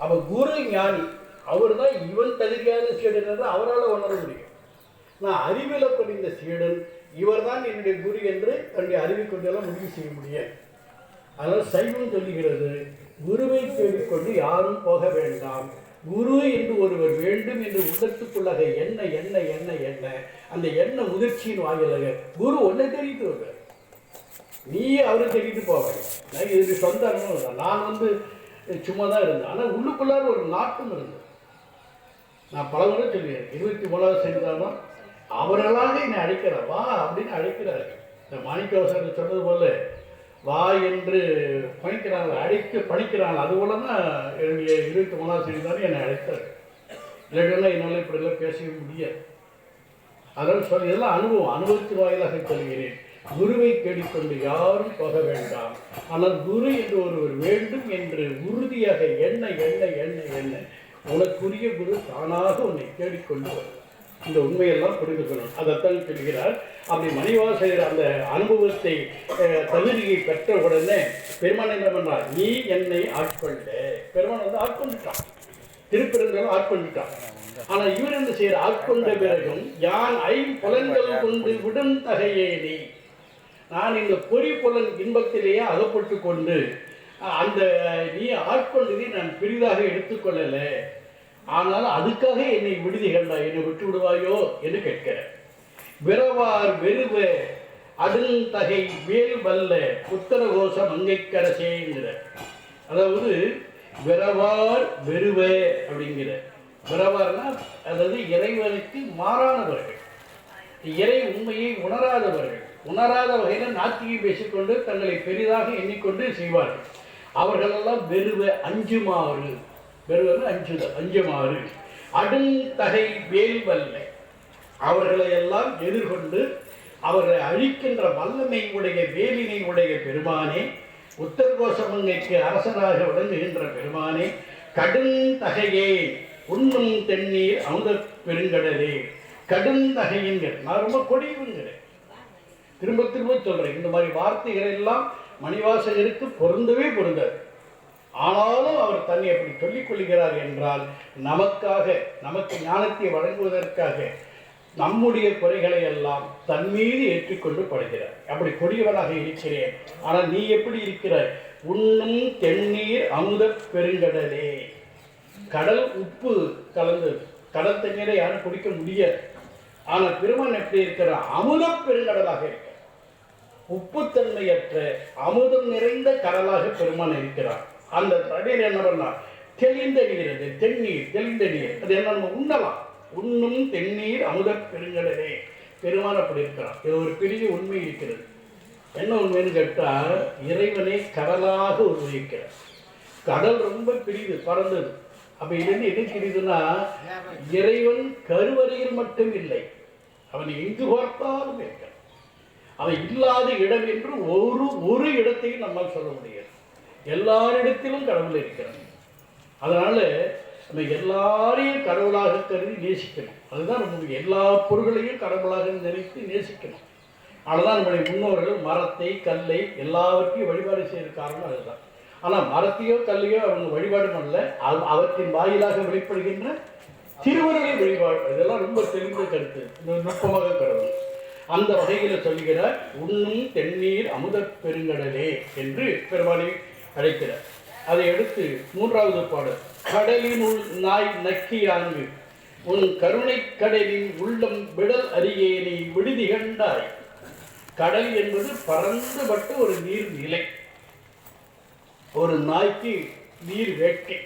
அப்போ குரு ஞானி அவர் தான் இவன் தகுதியான சீடன் அவரால் உணர முடியும். நான் அறிவில படிந்த சீடன் இவர்தான் என்னுடைய குரு என்று தன்னுடைய அறிவை கொண்டெல்லாம் முடிவு செய்ய முடியும் அதனால் சைவம் சொல்லுகிறது குருவை தேடிக்கொண்டு யாரும் போக வேண்டாம். குரு என்று ஒருவர் வேண்டும் என்று உள்ளத்துக்குள்ளாக என்ன என்ன என்ன என்ன அந்த எண்ண முதிர்ச்சியின் வாயிலாக குரு ஒன்றை தெரிவித்து வருவார் நீ அவரை தெரிவித்து போவாய் நான் இது சொந்த அனுபவம் நான் வந்து சும்மா தான் இருந்தேன். ஆனால் உள்ளுக்குள்ளார ஒரு நாட்டம் இருந்தது. நான் பல முறை சொல்லுவேன் இருபத்தி மூணாவது சேர்ந்தாலும் அவர்களாக என்னை அழைக்கிற வா அப்படின்னு அழைக்கிறார். இந்த மாணிக்கவசர் சொன்னது போல வா என்று பணிக்கிறாங்க அழைத்து பணிக்கிறாங்க அது போல தான் என்னுடைய இருபத்தி மூணாவது சேர்ந்தாலும் என்னை அழைத்தார். இல்லைன்னா என்னால் இப்படிலாம் பேசவே முடியாது. அதனால் சொல்லி இதெல்லாம் அனுபவம் அனுபவத்து வாயிலாக சொல்கிறேன். குருவை தேடிக்கொண்டு யாரும் போக வேண்டாம். ஆனால் குரு என்று ஒருவர் வேண்டும் என்று உறுதியாக என்ன என்ன என்ன என்ன. உனக்குரிய குரு தானாக உன்னை தேடிக்கொண்டு வரும் இந்த உண்மையெல்லாம் புரிந்து கொள்ளும் அதைத்தான் சொல்கிறார். அப்படி மணிவாசகர் அந்த அனுபவத்தை தகுதியை பெற்ற உடனே பெருமான் என்ன பண்ணார் நீ என்னை ஆட்கொள்ள பெருமான் வந்து ஆட்கொண்டுட்டான். திருப்பிறந்தாலும் ஆட்கொண்டுட்டான். ஆனால் இவர் என்ன செய்யற ஆட்கொண்ட பிறகும் யான் ஐம்புலன்கள் கொண்டு விடும் நீ. நான் இந்த பொறி பொருள் இன்பத்திலேயே அகப்பட்டு கொண்டு அந்த நீ ஆட்கொண்டதை நான் பெரிதாக எடுத்துக்கொள்ளலை ஆனால் அதுக்காக என்னை விடுதிகள்டா என்னை விட்டு விடுவாயோ என்று கேட்கிறேன் விரவார் வெறுவ தகை வேல் வல்ல புத்தரகோஷ மங்கைக்கரசேங்கிற அதாவது விரவார் வெறுவ அப்படிங்கிற விரவார்னா அதாவது இறைவனுக்கு மாறானவர்கள். இறை உண்மையை உணராதவர்கள். உணராத வகையில் நாத்திகை பேசிக்கொண்டு தங்களை பெரிதாக எண்ணிக்கொண்டு செய்வார்கள். அவர்களெல்லாம் வெறுவ அஞ்சுமாறு வெறுவது அஞ்சுதல் அஞ்சுமாறு. அடுந்தகை வேல்வல்ல. அவர்களை எல்லாம் எதிர்கொண்டு அவர்களை அழிக்கின்ற வல்லமை உடைய வேலினை உடைய பெருமானே உத்தரகோசமங்கைக்கு அரசராக விளங்குகின்ற பெருமானே கடுந்தகையே உண்ணும் தென்னீர் அமுத பெருங்கடலே. கடுந்தகையுங்கிற நான் ரொம்ப கொடியுங்கிறேன் திரும்ப திரும்ப சொல்கிறேன் இந்த மாதிரி வார்த்தைகள் எல்லாம் மணிவாசகருக்கு பொருந்தவே பொருந்தாது. ஆனாலும் அவர் தன்னை அப்படி சொல்லிக் கொள்கிறார் என்றால் நமக்காக நமக்கு ஞானத்தை வழங்குவதற்காக நம்முடைய குறைகளை எல்லாம் தன் மீது ஏற்றுக்கொண்டு படுகிறார். அப்படி கொடியவனாக இருக்கிறேன். ஆனால் நீ எப்படி இருக்கிறாய்? உண்ணும் தென்னீர் அமுத பெருங்கடலே. கடல் உப்பு கலந்தது. கடல் தண்ணீரை யாரும் குடிக்க முடியாது. ஆனால் பெருமான் எப்படி இருக்கிறார் அமுத பெருங்கடலாக இருக்கிறார் உப்புத்தன்மையற்ற அமுதம் நிறைந்த கடலாக பெருமான் இருக்கிறார். அந்த தண்ணீர் என்ன பண்ணலாம் தெளிந்த நீர் அது தென்னீர் தெளிந்த நீர் அது என்ன நம்ம உண்ணலாம். உண்ணும் தென்னீர் அமுத பெருங்கடலே. பெருமான் அப்படி இருக்கிறார். இது ஒரு பெரிய உண்மை இருக்கிறது. என்ன உண்மைன்னு கேட்டால் இறைவனை கடலாக உருவிக்கிறார். கடல் ரொம்ப பெரியது பறந்தது அப்ப என்ன எது தெரியுதுன்னா இறைவன் கருவறையில் மட்டும் இல்லை. அவன் எங்கு பார்த்தாலும் இருக்க அவை இல்லாத இடம் என்று ஒரு ஒரு இடத்தையும் நம்மால் சொல்ல முடியாது. எல்லாரிடத்திலும் கடவுள் இருக்கிறான் அதனால நம்ம எல்லாரையும் கடவுளாக கருதி நேசிக்கணும். அதுதான் நம்முடைய எல்லா பொருள்களையும் கடவுளாக நினைத்து நேசிக்கணும். அதுதான் நம்முடைய முன்னோர்கள் மரத்தை கல்லை எல்லாவற்றையும் வழிபாடு செய்கிற காரணம் அதுதான். ஆனால் மரத்தையோ கல்லையோ அவங்க வழிபாடு பண்ணல. அவ- அவற்றின் வாயிலாக வெளிப்படுகின்ற திருவருளை வழிபாடு. இதெல்லாம் ரொம்ப தெளிந்த கருத்து. நுட்பமாக கடவுள். அந்த வகையில் சொல்கிறார் உண்ணும் தென்னீர் அமுத பெருங்கடலே என்று பெருமானை அழைக்கிறார். அதை அடுத்து மூன்றாவது பாடல் கடலினுள் நாய் நக்கியாங்கு உன் கருணை கடலின் உள்ளம் விடல் அறியேனை விடுதி கண்டாய். கடல் என்பது பறந்துபட்ட ஒரு நீர் நிலை. ஒரு நாய்க்கு நீர் வேட்கை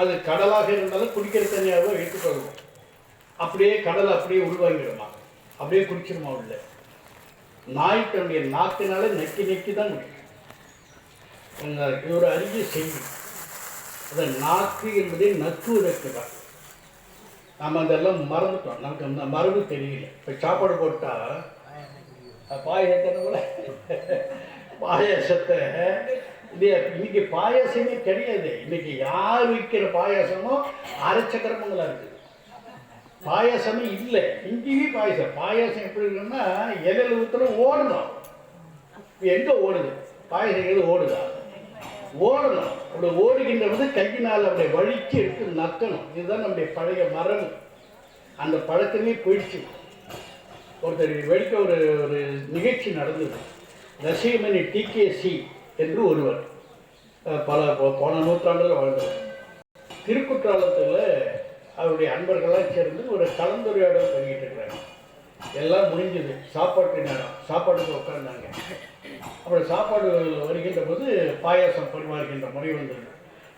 அது கடலாக இருந்தாலும் குடிக்கிற தண்ணியாக எடுத்துக்கொள்வோம் அப்படியே கடல் அப்படியே உள்வாங்கிடுமா அப்படியே குடிக்கணுமா உள்ள? நாய் தன்னுடைய நாக்கினால நெக்கி நெக்கி தான் குடிக்கும் அறிஞ்சு இது ஒரு அரிய நாக்கு என்பதே நக்குவதற்கு தான். நம்ம அதெல்லாம் மறந்துட்டோம். நமக்கு அந்த மரபு தெரியல. இப்போ சாப்பாடு போட்டால் பாயசத்தை போல. பாயாசத்தை இது இன்னைக்கு பாயாசமே கிடையாது. இன்னைக்கு யார் விற்கிற பாயாசமோ அரைச்சக்கிரமங்களாக இருக்குது. பாயாசமே இல்லை. இங்கேயுமே பாயசம். பாயசம் எப்படி இருக்குன்னா எதில் ஊற்றணும் ஓடணும். எங்கே ஓடுது? பாயாசம் எது ஓடுதா? ஓடணும். அப்படி ஓடுகின்ற போது கையினால் அப்படியே வழிச்சு எடுத்து நக்கணும். இதுதான் நம்முடைய பழைய மரபு அந்த பழக்கமே போயிடுச்சு. ஒருத்தர் வெடிக்க ஒரு ஒரு நிகழ்ச்சி நடந்தது. நசீமணி டிகேசி என்று ஒருவர். பல போன நூற்றாண்டில் வாழ்ந்தவர். திருக்குற்றாலத்தில் அவருடைய அன்பர்கள்லாம் சேர்ந்து ஒரு கலந்துரையாடல் பண்ணிட்டு இருக்கிறாங்க. எல்லாம் முடிஞ்சது. சாப்பாட்டு நேரம். சாப்பாட்டுக்கு உட்கார்ந்தாங்க. அப்புறம் சாப்பாடு வருகின்ற போது பாயாசம் பரிமாறுகின்ற முறை வந்தது.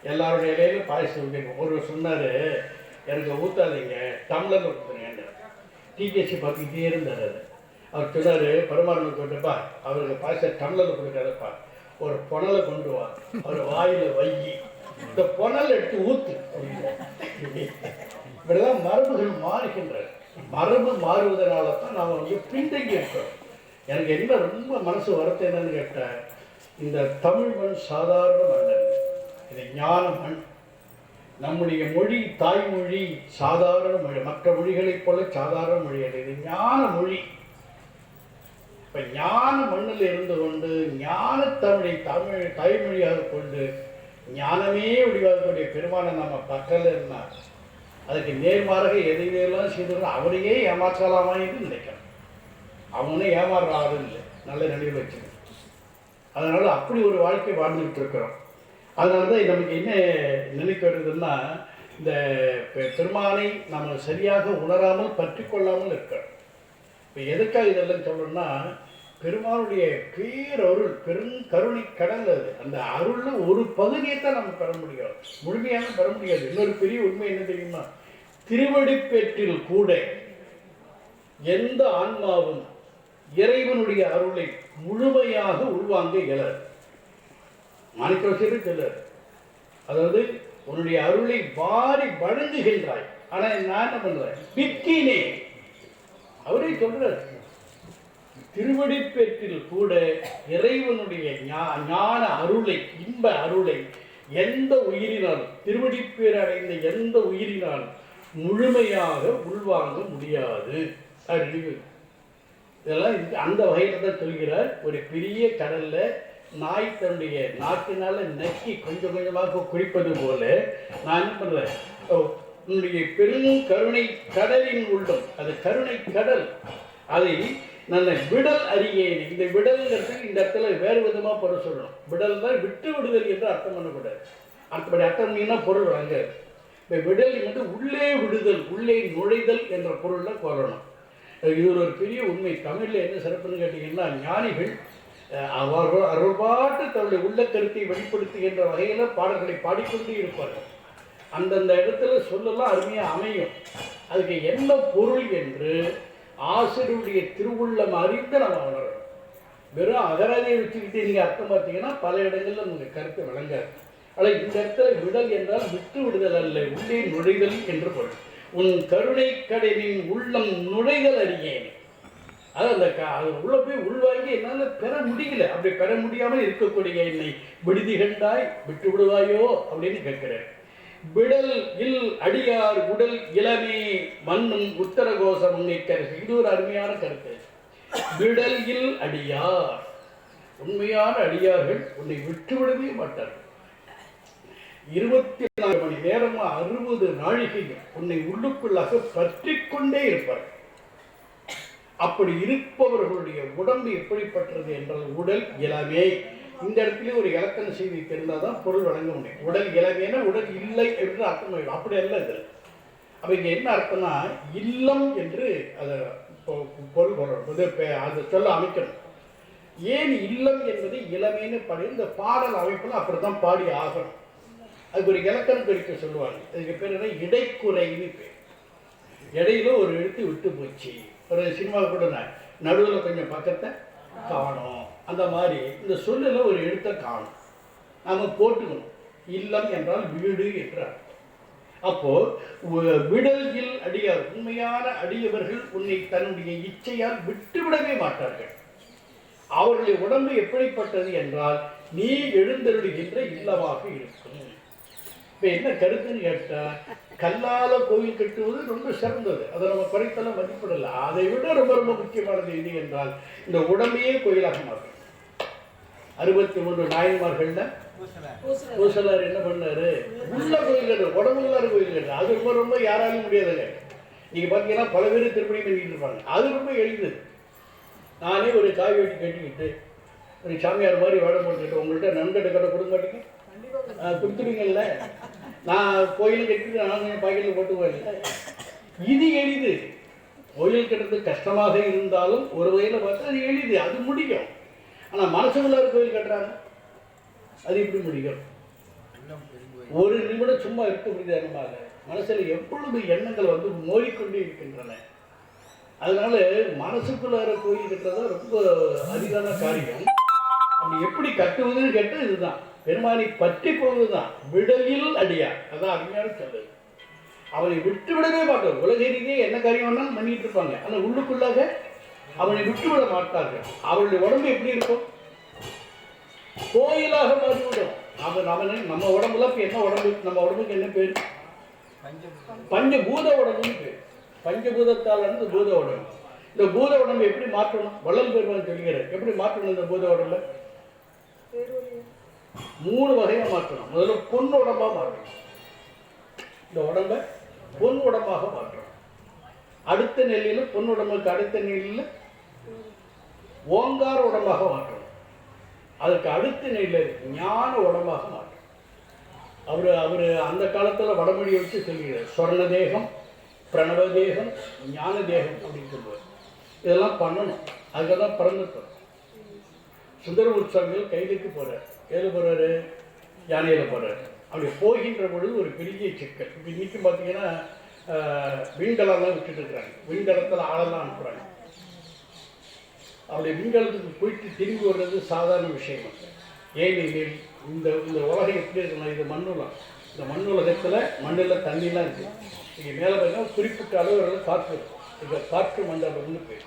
எல்லாருடைய இலையிலும் பாயாசம் வைக்கணும் ஒருவர் சொன்னார் எனக்கு ஊற்றாதீங்க டம்ளரில் ஊற்றுறேன் டிகேசி பார்த்துக்கிட்டே இருந்தார் அது அவர் சொன்னார் பரிமாறணும் கொண்டுப்பா. அவருக்கு பாயசம் டம்ளரில் கொடுக்காதப்பா. ஒரு புனலை கொண்டு வா. அவர் வாயில் வை இந்த புனல் எடுத்து ஊற்று இப்படிதான் மரபுகள் மாறுகின்றன. மரபு மாறுவதனால தான் நாம் வந்து பின்தங்கி இருக்கிறோம். எனக்கு என்ன ரொம்ப மனசு வருத்தம் என்னன்னு கேட்டேன் இந்த தமிழ் மண் சாதாரண மண் இது ஞான மண். நம்முடைய மொழி தாய்மொழி சாதாரண மொழி. மற்ற மொழிகளைப் போல சாதாரண மொழி அல்ல. இது ஞான மொழி. இப்போ ஞான மண்ணில் இருந்து கொண்டு ஞான தமிழை தமிழ் தாய்மொழியாக கொண்டு ஞானமே வடிவாகக்கூடிய பெருமானை நம்ம பக்கத்தில் இருந்தால் அதுக்கு நேர்மாறாக எதையெல்லாம் செய்திருந்தோம் அவரையே ஏமாற்றலாமா என்று நினைக்கிறான் அவனே ஏமாறுறாரு இல்லை. நல்ல நிலையில் வச்சுக்கணும். அதனால் அப்படி ஒரு வாழ்க்கை வாழ்ந்துக்கிட்டு இருக்கிறோம். அதனால தான் நமக்கு என்ன நினைக்க வருதுன்னா இந்த பெருமானை நம்ம சரியாக உணராமல் பற்றி கொள்ளாமல் இருக்கிறோம் இப்போ எதுக்காக இதெல்லாம் சொல்லணும்னா பெருமாளுடைய பேரருள் பெரும் கருணை கடல் அது. அந்த அருள்ல ஒரு பகுதியை தான் நம்ம பெற முடியும். முழுமையாக பெற முடியாது. இன்னொரு பெரிய உண்மை என்ன தெரியுமா? திருவடிப்பேற்றில் கூட எந்த ஆன்மாவும் இறைவனுடைய அருளை முழுமையாக உள்வாங்க இயலாது. மாணிக்கவசியரும் சொல்லார் அதாவது உன்னுடைய அருளை வாரி வழங்குகின்றாய். ஆனால் நான் என்ன பண்றேன் பிக்கினே அவரே சொல்றார் திருவடிப்பேற்றில் கூட இறைவனுடைய ஞா- ஞான அருளை இன்ப அருளை எந்த உயிரினாலும் திருவடிப்பேர் அடைந்த எந்த உயிரினாலும் முழுமையாக உள்வாங்க முடியாது. அறிவு இதெல்லாம் இந்த- அந்த வகையில் தான் சொல்கிறார். ஒரு பெரிய கடல்ல நாய் தன்னுடைய நாக்கினால் நக்கி கொஞ்சம் கொஞ்சமாக குறிப்பது போல நான் என்ன பண்ணுறேன் ஓ, உன்னுடைய பெரும் கருணை கடலின் உள்ளம் அது கருணை கடல் அதை நான் விடல் அறியேன். இந்த விடல்ங்கிறது இந்த இடத்துல வேறு விதமாக பொருள் சொல்லணும். விடல் தான் விட்டு விடுதல் என்று அர்த்தம் பண்ணக்கூடாது அர்த்தப்படி அர்த்தம் பண்ணீங்கன்னா பொருள் அங்கே இப்போ விடல் வந்து உள்ளே விடுதல் உள்ளே நுழைதல் என்ற பொருளில் கொள்ளணும். இது ஒரு பெரிய உண்மை. தமிழில் என்ன சிறப்புன்னு கேட்டிங்கன்னா ஞானிகள் அவர்கள் அருள்பாட்டு தன்னுடைய உள்ள கருத்தை வெளிப்படுத்துகின்ற வகையில் பாடல்களை பாடிக்கொண்டே இருப்பார்கள். அந்தந்த இடத்துல சொல்லலாம் அருமையாக அமையும். அதுக்கு என்ன பொருள் என்று ஆசிரியருடைய திருவுள்ளம் அறிந்து நம்ம உணரணும் வெறும் அகராதியை வச்சுக்கிட்டு நீங்கள் அர்த்தம் பார்த்தீங்கன்னா பல இடங்களில் உங்கள் கருத்து விளங்காது ஆனால் இந்த இடத்துல விடல் என்றால் விட்டு விடுதல் அல்ல உள்ளே நுழைதல் என்று பொருள். உன் கருணை கடலின் உள்ளம் நுழைதல் அறியேன். அது அந்த அது உள்ள போய் உள்வாங்கி என்னால் பெற முடியல. அப்படி பெற முடியாமல் இருக்கக்கூடிய என்னை விடுதி கண்டாய் விட்டு விடுவாயோ அப்படின்னு கேட்கிறேன் விடல் இல் அடியார் உடல் இளவி மண்ணும் உத்தரகோசம் கருத்து இது ஒரு அருமையான கருத்து. விடல் இல் அடியார். உண்மையான அடியார்கள் உன்னை விட்டுவிடவே மாட்டார்கள். இருபத்தி நாலு மணி நேரமா அறுபது நாழிகைகள் உன்னை உள்ளுக்குள்ளாக பற்றி கொண்டே இருப்பார்கள் அப்படி இருப்பவர்களுடைய உடம்பு எப்படிப்பட்டது என்றால் உடல் இளமே. இந்த இடத்துல ஒரு இலக்கண செய்தி தெரிந்தால் தான் பொருள் வழங்க முடியும். உடல் இளமையான உடல் இல்லை என்று அர்த்தம் ஆகிடும் அப்படி அல்ல இதில் அப்போ இங்கே என்ன அர்த்தம்னா இல்லம் என்று அதை பொ- பொருள் வரணும் சொல்ல அமைக்கணும். ஏன் இல்லம் என்பது இளமைன்னு பாடி இந்த பாடல் அமைப்பில் அப்படி தான் பாடி ஆகணும். அதுக்கு ஒரு இலக்கணம் குறிக்க சொல்லுவாங்க. அதுக்கு பேர் என்ன? இடைக்குறைன்னு பேர். இடையில ஒரு எழுத்து விட்டு போச்சு. ஒரு சினிமா கூட நடுவில் கொஞ்சம் பக்கத்தை காணும். அந்த மாதிரி இந்த சொல்லில் ஒரு எழுத்தை காணும். நாம் போட்டுக்கணும். இல்லம் என்றால் வீடு என்றார் அர்த்தம். அப்போ உ- விடல்கில் அடியார் உண்மையான அடியவர்கள் உன்னை தன்னுடைய இச்சையால் விட்டுவிடவே மாட்டார்கள். அவர்களுடைய உடம்பு எப்படிப்பட்டது என்றால் நீ எழுந்தருடுகின்ற இல்லமாக இருக்கும். இப்போ என்ன கருத்துன்னு கேட்டால் கல்லால கோயில் கட்டுவது ரொம்ப சிறந்தது. அதை நம்ம குறைத்தெல்லாம் மதிப்பிடலாம் அதை விட ரொம்ப ரொம்ப முக்கியமானது எது என்றால் இந்த உடம்பையே கோயிலாக மாற்றும். அறுபத்தி மூன்று நாயன்மார்கள்ல பூசலார். என்ன பண்ணாரு? உள்ள கோயில் கட்டு உடம்புள்ளார கோயில் கட்டு அது ரொம்ப ரொம்ப யாராலும் முடியாதுங்க. நீங்க பார்த்தீங்கன்னா பல பேர் திருப்பணி பண்ணிட்டு இருப்பாங்க. அது ரொம்ப எளிது. நானே ஒரு காய் வெட்டி கட்டிக்கிட்டு ஒரு சாமியார் மாதிரி வேடம் போட்டுக்கிட்டு உங்கள்கிட்ட நன்கட்டு கடை கொடுக்க மாட்டீங்க? கொடுத்துருவீங்கல்ல? நான் கோயில் கட்டிட்டு நான் பாக்கெட்டில் போட்டு போயிடல இது எளிது. கோயில் கட்டுறது கஷ்டமாக இருந்தாலும் ஒரு வகையில் பார்த்தா அது எளிது. அது முடியும். ஆனால் மனசுக்குள்ளார கோயில் கட்டுறாங்க. அது எப்படி முடியும்? ஒரு நிமிடம் சும்மா இருக்க முடியாது மனசில் எப்பொழுது எண்ணங்கள் வந்து மோதிக்கொண்டே இருக்கின்றன? அதனால மனசுக்குள்ளார கோயில் கட்டுறது ரொம்ப அரிதான காரியம். அப்படி எப்படி கட்டுவதுன்னு கேட்டால் இதுதான். பெருமானை பற்றி கொள்வதுதான் விடலில் அடியா அதான் அருமையான சொல்லு அவனை விட்டு விடவே மாட்டார் உலக என்ன காரியம் வேணாலும் பண்ணிட்டு இருப்பாங்க. ஆனால் உள்ளுக்குள்ளாக அவனை விட்டுவிட மாட்டார்கள். அவருடைய உடம்பு எப்படி இருக்கும்? கோயிலாக மாறிவிடும். அவன் அவனை நம்ம உடம்புல என்ன உடம்பு? நம்ம உடம்புக்கு என்ன பேர்? பஞ்சபூத உடம்புன்னு பேர். பஞ்சபூதத்தால் இருந்து பூத உடம்பு. இந்த பூத உடம்பு எப்படி மாற்றணும்? வள்ளல் பெருமான் சொல்கிறார். எப்படி மாற்றணும் இந்த பூத உடம்புல மூணு வகையா மாற்றணும். முதல்ல பொன் உடம்பா மாற்றணும். இந்த உடம்பை பொன் உடம்பாக மாற்றணும். அடுத்த நெல்லில பொன் உடம்புக்கு அடுத்த நெல்லில் ஓங்கார உடம்பாக மாற்றணும். அதுக்கு அடுத்த நெல்லில் ஞான உடம்பாக மாற்றணும். அவர் அவர் அந்த காலத்தில் வடமொழி வச்சு சொல்கிறார். சொர்ண தேகம் பிரணவ தேகம் ஞான தேகம் அப்படின்னு சொல்லுவார். இதெல்லாம் பண்ணணும். அதுக்காக தான் பிறந்துட்டோம் சுந்தர உற்சவங்கள் கைதுக்கு போகிறார் எதில் போகிறாரு யானையில் போகிறார் அப்படி போகின்ற பொழுது ஒரு பெரிய சிக்கல். இப்போ இன்றைக்கும் பார்த்தீங்கன்னா ஆஹ், விண்கலம்லாம் விட்டுட்டு இருக்கிறாங்க. விண்கலத்தில் ஆளெல்லாம் அனுப்புகிறாங்க அப்படி விண்கலத்துக்கு போயிட்டு திரும்பி வர்றது சாதாரண விஷயம். அல்ல ஏனெனில் இந்த இந்த உலகம் எப்படி இருக்குன்னா இது மண்ணுலம் இந்த மண் உலகத்தில் மண்ணில் தண்ணிலாம் இருக்குது இங்கே மேலே பார்த்தீங்கன்னா குறிப்பிட்ட அளவு வரை காற்று. இருக்கும் இந்த காற்று மண்டலம்னு பேர்.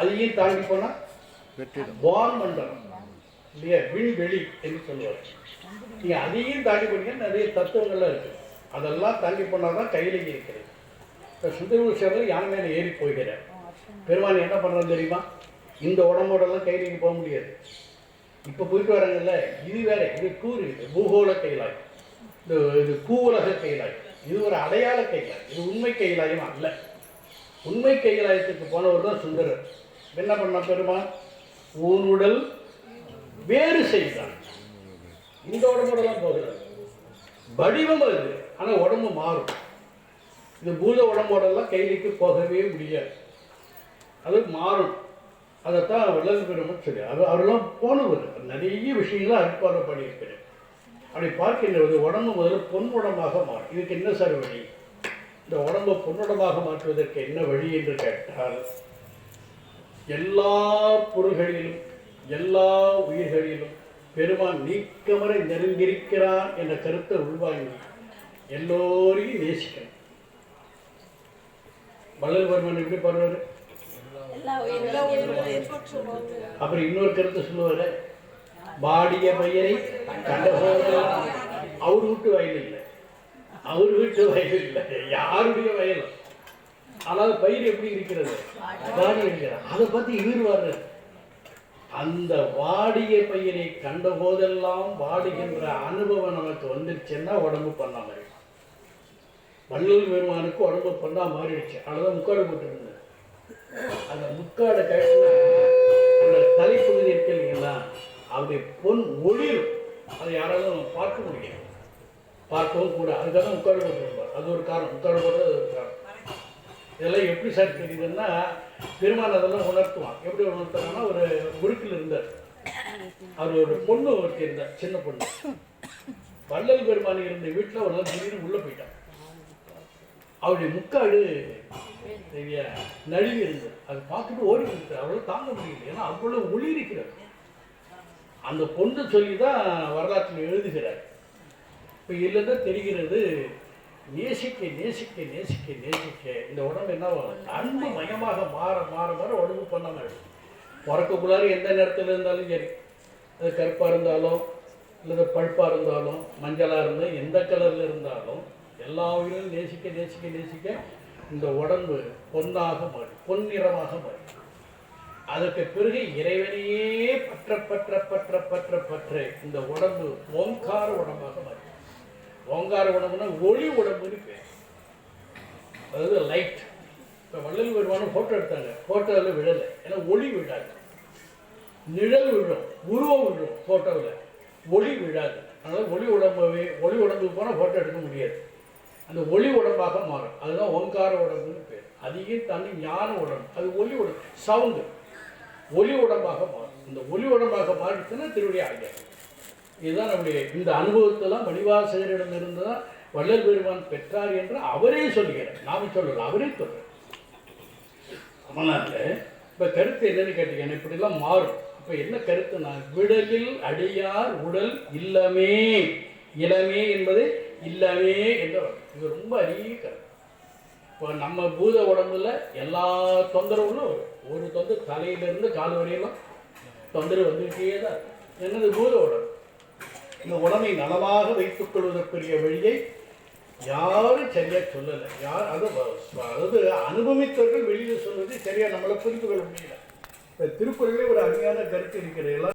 அதையும் தாண்டி போனால் வான் மண்டலம் இல்லையா? விண்வெளி என்று சொல்லுவார் நீங்கள் அதையும் தாண்டி போனீங்கன்னா நிறைய தத்துவங்கள்லாம் இருக்குது அதெல்லாம் தாண்டி போனால் தான் கையிலேயே இருக்கிறது. இப்போ சுந்தரூர் சேவல் யானை மேலே ஏறி போகிறார். பெருமான் என்ன பண்ணுறது தெரியுமா? இந்த உடம்போடெல்லாம் கைலிக்கு போக முடியாது. இப்போ போயிட்டு வராங்கல்ல இது வேற இது கூறு இது பூகோள கைலாய் இந்த இது கூவுலக கைலாய் இது ஒரு அடையாள கைலாய் இது உண்மை கைலாயம் அல்ல. உண்மை கைலாயத்துக்கு போனவர் தான் சுந்தரர். என்ன பண்ண பெருமான்? உடல் வேறு செய்தான். இந்த உடம்போடலாம் போகிறார் வடிவம் அது ஆனால் உடம்பு மாறும். இந்த பூத உடம்போடெல்லாம் கைலிக்கு போகவே முடியாது. அது மாறும். அதைத்தான் வள்ளல் பெருமன் சொல்லி அது அவரெல்லாம் போனவர். நிறைய விஷயங்களை அற்பார்வை பண்ணியிருக்கிறார். அப்படி பார்க்கின்றது உடம்பு முதல்ல பொன் உடம்பாக மாறும். இதுக்கு என்ன சார் வழி? இந்த உடம்பை பொன்னுடமாக மாற்றுவதற்கு என்ன வழி என்று கேட்டால் எல்லா பொருள்களிலும் எல்லா உயிர்களிலும் பெருமான் நீக்கமறை நெருங்கியிருக்கிறான் என்ற கருத்தை உள்வாங்கி எல்லோரையும் நேசிக்கணும் வள்ளல் பருமன் எப்படி பாடுவார்? அப்புறம் இன்னொரு கருத்தை சொல்லுவாரு பாடிய பையனை கண்டபோதெல்லாம் அவர் வீட்டு வயல் இல்லை. அவர் வீட்டு வயல் இல்லை. யாருடைய வயலும் ஆனால் பயிர் எப்படி இருக்கிறது? வாடி இருக்கிறார் அதை பத்தி இவர் வர்றார் அந்த வாடிய பயிரை கண்ட போதெல்லாம் வாடுகின்ற அனுபவம் நமக்கு வந்துருச்சுன்னா உடம்பு பண்ணா மாதிரி வள்ளல் பெருமானுக்கு உடம்பு பண்ணா மாறிடுச்சு. அவ்வளோதான் முக்காடு போட்டுருந்தார் அந்த முக்காடை கட்டின அந்த தலைப்பகுதி இருக்கு இல்லைங்களா அவருடைய பொன் ஒளிரும். அதை யாராலும் பார்க்க முடியாது. பார்க்கவும் கூட அதுக்காக முக்காடு போட்டுருப்பார். அது ஒரு காரணம். முக்காடு போடுறது அது ஒரு காரணம். இதெல்லாம் எப்படி சார் தெரியுதுன்னா பெருமாள் அதெல்லாம் உணர்த்துவான். எப்படி உணர்த்துவாங்கன்னா ஒரு முறுக்கில் இருந்தார். அவர் ஒரு பொண்ணு ஒருத்தர் இருந்தார். சின்ன பொண்ணு. வள்ளல் பெருமான் இருந்த வீட்டில் ஒரு நாள் திடீர்னு உள்ளே போயிட்டான் அவருடைய முக்காடு சரியா நழுவி இருந்தது. அது பார்த்துட்டு ஓடி கொடுத்தார் அவ்வளோ தாங்க முடியல. ஏன்னா அவ்வளோ ஒளி இருக்கிறார் அந்த பொண்ணு சொல்லி தான் வரலாற்றில் எழுதுகிறார். இப்போ இல்லைன்னா தெரிகிறது நேசிக்க நேசிக்க நேசிக்க நேசிக்க இந்த உடம்பு என்ன அன்பு மயமாக மாற மாற மாற உடம்பு பண்ணாமல் இருக்கும். பிறக்கக்குள்ளார எந்த நேரத்தில் இருந்தாலும் சரி. அது கருப்பாக இருந்தாலும் இல்லை பழுப்பாக இருந்தாலும் மஞ்சளாக இருந்தால் எந்த கலரில் இருந்தாலும் எல்லா உயிரும் நேசிக்க நேசிக்க நேசிக்க இந்த உடம்பு பொன்னாக மாறி பொன்னிறமாக மாறி. அதற்கு பிறகு இறைவனையே பற்ற பற்ற பற்ற பற்ற பற்று இந்த உடம்பு ஓங்கார உடம்பாக மாறி. ஓங்கார உடம்புனா ஒளி உடம்புன்னு பேர். அதாவது லைட் இப்போ வள்ளல் வருவான ஃபோட்டோ எடுத்தாங்க. ஃபோட்டோவில் விழலை. ஏன்னா ஒளி விழாது. நிழல் விழும். உருவம் விழும் ஃபோட்டோவில் ஒளி விழாது. அதனால் ஒளி உடம்பவே ஒளி உடம்புக்கு போனால் ஃபோட்டோ எடுக்க முடியாது. அந்த ஒளி உடம்பாக மாறும். அதுதான் ஓங்கார உடம்புன்னு பேர். அதிகம் தண்ணி ஞான உடம்பு. அது ஒளி உடம்பு சவுண்டு. ஒளி உடம்பாக மாறும். இந்த ஒளி உடம்பாக மாறிச்சுன்னா திருவடி ஆகியம் இதுதான் நம்முடைய இந்த அனுபவத்தெல்லாம் மணிவாசகரிடம் இருந்து தான் வள்ளல் பெருமான் பெற்றார் என்று அவரே சொல்லுகிறார் நாம சொல்லல அவரே சொல்றார். அதனால இப்போ கருத்து என்னன்னு கேட்டீங்கன்னா இப்படிலாம் மாறும். அப்போ என்ன கருத்து நான் விடலில் அடியார் உடல் இல்லமே இளமே என்பது இல்லவே என்ற இது ரொம்ப அரிய கருத்து இப்போ நம்ம பூத உடம்புல எல்லா தொந்தரவுகளும் ஒரு தொந்தரவு தலையிலிருந்து கால் வரையெல்லாம் தொந்தரவு வந்துகிட்டே தான் என்னது பூத உடம்பு? இந்த உடம்பை நலமாக வைத்துக் கொள்வதற்குரிய வழியை யாரும் சரியாக சொல்லலை. யார் அது அதாவது அனுபவித்தவர்கள் வெளியில் சொல்வது சரியாக நம்மளை புரிந்து கொள்ள முடியல. இப்போ திருக்குறளே ஒரு அருமையான கருத்து இருக்கிறது. எல்லாம்